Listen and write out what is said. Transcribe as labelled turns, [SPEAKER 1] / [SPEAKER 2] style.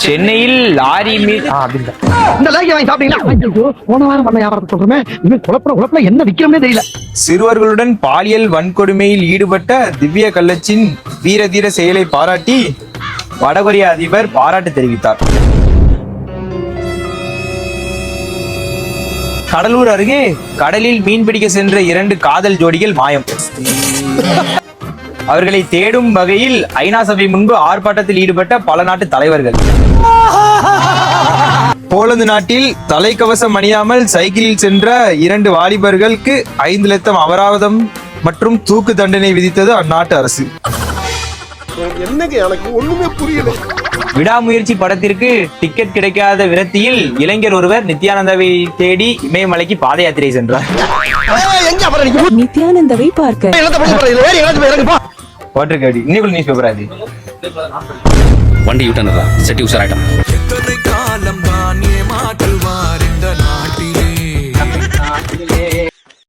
[SPEAKER 1] சென்னையில் லாரி மீது ஆ, அப்படிங்களா.
[SPEAKER 2] இந்த லாரியை வாங்கி சாப்பிட்டீங்களா? ஐயோ, போன வாரம் பண்ண வியாபாரத்தை சொல்றேன் இவன் குழப்பற குழப்பல என்ன விக்கிறோம்னே தெரியல.
[SPEAKER 1] சிறுவர்களுடன் பாலியல் வன்கொடுமையில் ஈடுபட்ட திவ்ய கள்ளச்சின் வீர தீர செயலை பாராட்டி வடகொரிய அதிபர் பாராட்டு தெரிவித்தார். கடலூர் அருகே கடலில் மீன்பிடிக்க சென்ற இரண்டு காதல் ஜோடிகள் மாயம். அவர்களை தேடும் வகையில் ஐநா சபை முன்பு ஆர்ப்பாட்டத்தில் ஈடுபட்ட பல நாட்டு தலைவர்கள். போலந்து நாட்டில் தலைக்கவசம் அணியாமல் சைக்கிளில் சென்ற இரண்டு வாலிபர்களுக்கு ஐந்து லட்சம் அபராதம் மற்றும் தூக்கு தண்டனை விதித்தது அந்நாட்டு அரசு. விடாமுயற்சி படத்திற்கு டிக்கெட் கிடைக்காத விரத்தியில் இளைஞர் ஒருவர் நித்யானந்தாவை தேடி இமயமலைக்கு பாத யாத்திரை சென்றார்.
[SPEAKER 3] நித்யானந்தவை பார்க்க.
[SPEAKER 2] என்னத்த பண்ணி
[SPEAKER 1] வாட்டர் கேடி இன்னைக்குள்ள நியூஸ் பேப்பர் அது
[SPEAKER 4] வண்டி யூட்டன் செட்டி உஷாராயிட்டான்